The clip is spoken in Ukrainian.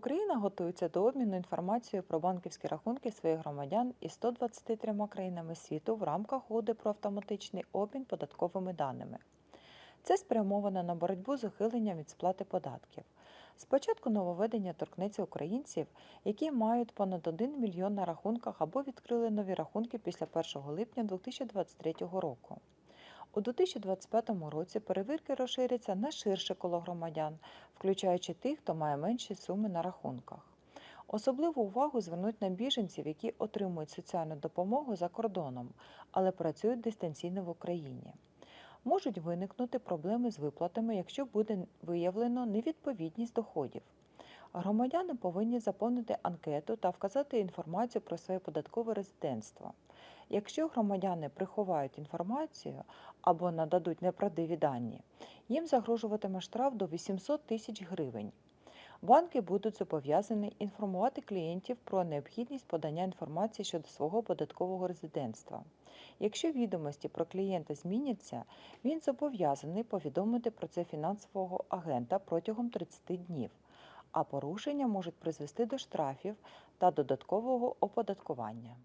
Україна готується до обміну інформацією про банківські рахунки своїх громадян із 123 країнами світу в рамках угоди про автоматичний обмін податковими даними. Це спрямовано на боротьбу з ухиленням від сплати податків. Спочатку нововведення торкнеться українців, які мають понад 1 мільйон на рахунках або відкрили нові рахунки після 1 липня 2023 року. У 2025 році перевірки розширяться на ширше коло громадян, включаючи тих, хто має менші суми на рахунках. Особливу увагу звернуть на біженців, які отримують соціальну допомогу за кордоном, але працюють дистанційно в Україні. Можуть виникнути проблеми з виплатами, якщо буде виявлено невідповідність доходів. Громадяни повинні заповнити анкету та вказати інформацію про своє податкове резидентство. Якщо громадяни приховають інформацію або нададуть неправдиві дані, їм загрожуватиме штраф до 800 тисяч гривень. Банки будуть зобов'язані інформувати клієнтів про необхідність подання інформації щодо свого податкового резидентства. Якщо відомості про клієнта зміняться, він зобов'язаний повідомити про це фінансового агента протягом 30 днів, а порушення можуть призвести до штрафів та додаткового оподаткування.